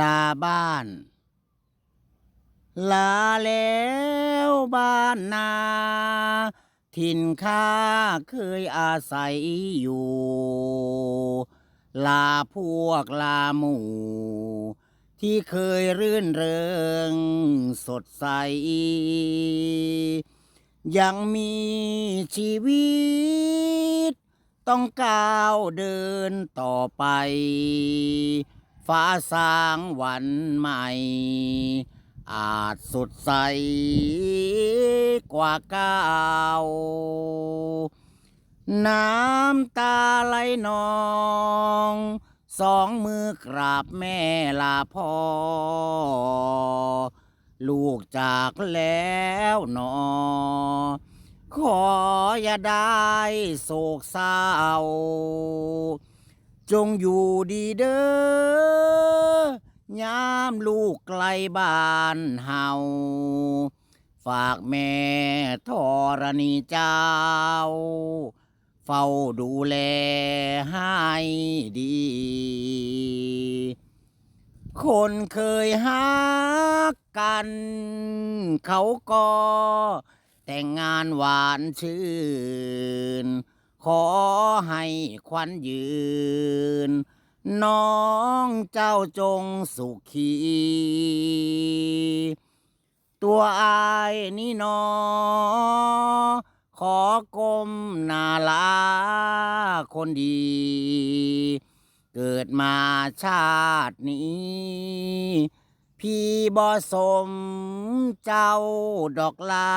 ลาบ้าน ลาแล้วบ้านนา ถิ่นข้าเคยอาศัยอยู่ ลาพวกลาหมู่ ที่เคยรื่นเริงสดใส ยังมีชีวิต ต้องก้าวเดินต่อไป ฟ้าสางวันใหม่ อาจสดใสกว่าเก้าน้ำตาไหลนอง สองมือกราบแม่ลาพ่อ ลูกจากแล้วหนอ ขออย่าได้โศกเศร้า จงอยู่ดีเด้อยามลูกไกลบ้านเฮา ฝากแม่ธรณีเจ้า เฝ้าดูแลให้ดี คนเคยฮักกัน เขาก็แต่งงานหวานชื่น ขอ ให้ควันยืน น้องเจ้าจงสุขี ตัวอายนี่นอ ขอกลมนาลาคนดี เกิดมาชาตินี้ พี่บ่สมเจ้าดอกลา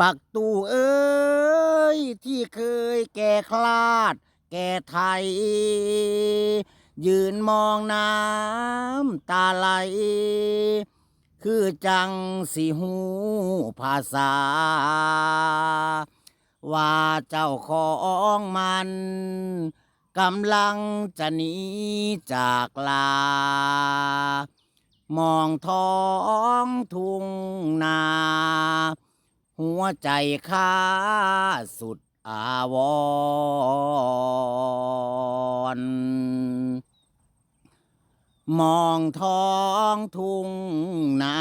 บักตู่เอ้ ยที่เคยแก่คลาด แก่ไทย ยืนมองน้ำตาไหล คือจังสีหูภาษา ว่าเจ้าของมันกำลังจะหนีจากลา มองท้องทุ่งนา หัวใจข้าสุดอาวร มองท้องทุ่งนา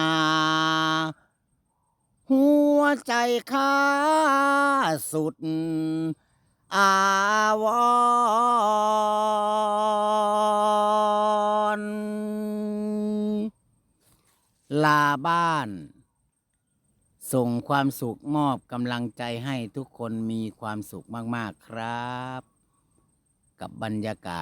หัวใจข้าสุดอาวร ลาบ้าน ส่งความสุขมอบกำลังใจให้ทุกคนมีความสุขมาก ๆ ครับ กับบรรยากาศ